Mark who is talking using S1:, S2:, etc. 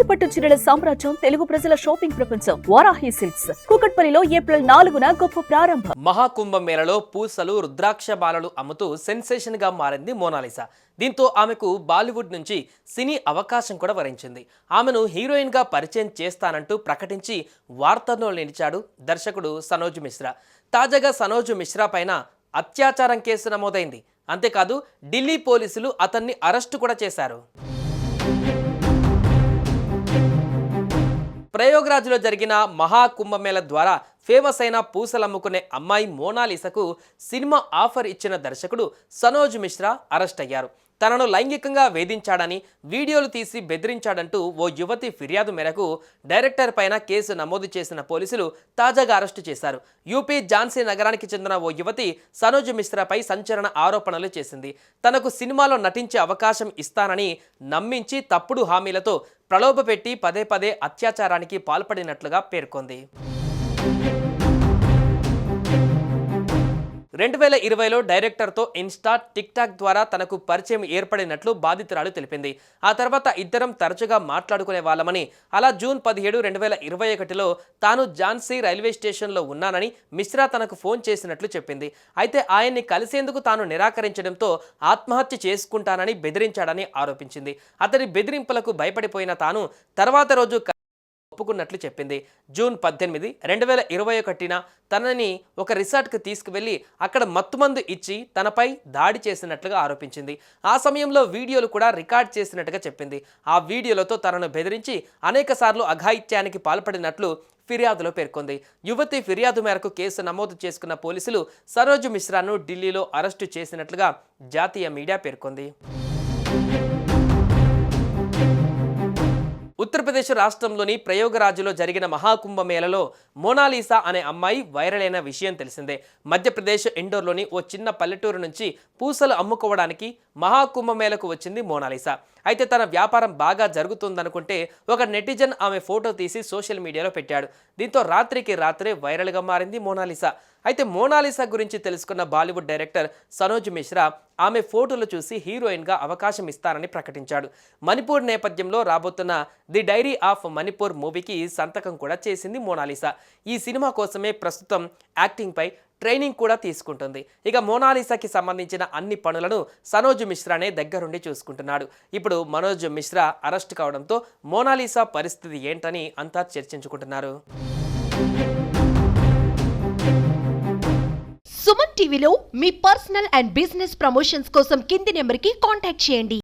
S1: కంచిపట్టు చీరల సామ్రాజ్యం తెలుగు ప్రజల షాపింగ్ ప్రపంచం వారాహి సిల్క్స్. కూకట్పల్లిలో ఏప్రిల్ నాలుగున గొప్ప ప్రారంభం.
S2: మహాకుంభ మేళలో పూసలు రుద్రాక్ష బాలలు అమ్ముతూ సెన్సేషన్గా మారింది మోనాలిసా. దీంతో ఆమెకు బాలీవుడ్ నుంచి సినీ అవకాశం కూడా వరించింది. ఆమెను హీరోయిన్గా పరిచయం చేస్తానంటూ ప్రకటించి వార్తల్లో నిలిచాడు దర్శకుడు సనోజ్ మిశ్రా. తాజాగా సనోజ్ మిశ్రా పైన అత్యాచారం కేసు నమోదైంది. అంతేకాదు ఢిల్లీ పోలీసులు అతన్ని అరెస్టు కూడా చేశారు. ప్రయోగరాజ్లో జరిగిన మహాకుంభమేళ ద్వారా ఫేమస్ అయిన పూసలు అమ్ముకునే అమ్మాయి మోనాలిసకు సినిమా ఆఫర్ ఇచ్చిన దర్శకుడు సనోజ్ మిశ్రా అరెస్ట్ అయ్యారు. తనను లైంగికంగా వేధించాడని వీడియోలు తీసి బెదిరించాడంటూ ఓ యువతి ఫిర్యాదు మేరకు డైరెక్టర్ పైన కేసు నమోదు చేసిన పోలీసులు తాజాగా అరెస్టు చేశారు. యూపీ ఝాన్సీ నగరానికి చెందిన ఓ యువతి సనోజ్ మిశ్రాపై సంచలన ఆరోపణలు చేసింది. తనకు సినిమాలో నటించే అవకాశం ఇస్తానని నమ్మించి తప్పుడు హామీలతో ప్రలోభపెట్టి పదే పదే అత్యాచారానికి పాల్పడినట్లుగా పేర్కొంది. రెండు వేల ఇరవైలో డైరెక్టర్తో ఇన్స్టా టిక్ టాక్ ద్వారా తనకు పరిచయం ఏర్పడినట్లు బాధితురాలు తెలిపింది. ఆ తర్వాత ఇద్దరం తరచుగా మాట్లాడుకునే వాళ్ళమని అలా జూన్ పదిహేడు రెండు వేల ఇరవై ఒకటిలో తాను ఝాన్సీ రైల్వే స్టేషన్లో ఉన్నానని మిశ్రా తనకు ఫోన్ చేసినట్లు చెప్పింది. అయితే ఆయన్ని కలిసేందుకు తాను నిరాకరించడంతో ఆత్మహత్య చేసుకుంటానని బెదిరించాడని ఆరోపించింది. అతడి బెదిరింపులకు భయపడిపోయిన తాను తర్వాత రోజు ఒప్పుకున్నట్లు చెప్పింది. జూన్ పద్దెనిమిది రెండు వేల ఇరవై ఒకటిన తనని ఒక రిసార్ట్కి తీసుకువెళ్ళి అక్కడ మత్తుమందు ఇచ్చి తనపై దాడి చేసినట్లుగా ఆరోపించింది. ఆ సమయంలో వీడియోలు కూడా రికార్డ్ చేసినట్టుగా చెప్పింది. ఆ వీడియోలతో తనను బెదిరించి అనేకసార్లు అఘాయిత్యానికి పాల్పడినట్లు ఫిర్యాదులో పేర్కొంది. యువతి ఫిర్యాదు మేరకు కేసు నమోదు చేసుకున్న పోలీసులు సరోజ్ మిశ్రాను ఢిల్లీలో అరెస్టు చేసినట్లుగా జాతీయ మీడియా పేర్కొంది. ఉత్తరప్రదేశ్ రాష్ట్రంలోని ప్రయోగరాజులో జరిగిన మహాకుంభమేళలో మోనాలీసా అనే అమ్మాయి వైరల్ అయిన విషయం తెలిసిందే. మధ్యప్రదేశ్ ఇండోర్లోని ఓ చిన్న పల్లెటూరు నుంచి పూసలు అమ్ముకోవడానికి మహాకుంభమేళకు వచ్చింది మోనాలీసా. అయితే తన వ్యాపారం బాగా జరుగుతుందనుకుంటే ఒక నెటిజన్ ఆమె ఫోటో తీసి సోషల్ మీడియాలో పెట్టాడు. దీంతో రాత్రికి రాత్రే వైరల్గా మారింది మోనాలిసా. అయితే మోనాలిసా గురించి తెలుసుకున్న బాలీవుడ్ డైరెక్టర్ సనోజ్ మిశ్రా ఆమె ఫోటోలు చూసి హీరోయిన్గా అవకాశం ఇస్తారని ప్రకటించాడు. మణిపూర్ నేపథ్యంలో రాబోతున్న ది డైరీ ఆఫ్ మణిపూర్ మూవీకి సంతకం కూడా చేసింది మోనాలిసా. ఈ సినిమా కోసమే ప్రస్తుతం యాక్టింగ్పై ట్రైనింగ్ కూడా తీసుకుంటుంది. ఇక మోనాలిసాకి సంబంధించిన అన్ని పనులను సనోజ్ మిశ్రానే దగ్గరుండి చూసుకుంటున్నాడు. ఇప్పుడు మనోజ్ మిశ్రా అరెస్ట్ కావడంతో మోనాలిసా పరిస్థితి ఏంటని అంతా చర్చించుకుంటున్నారు.
S3: సుమన్ టీవీలో మీ పర్సనల్ అండ్ బిజినెస్ ప్రమోషన్స్ కోసం కింది నెంబర్కి కాంటాక్ట్ చేయండి.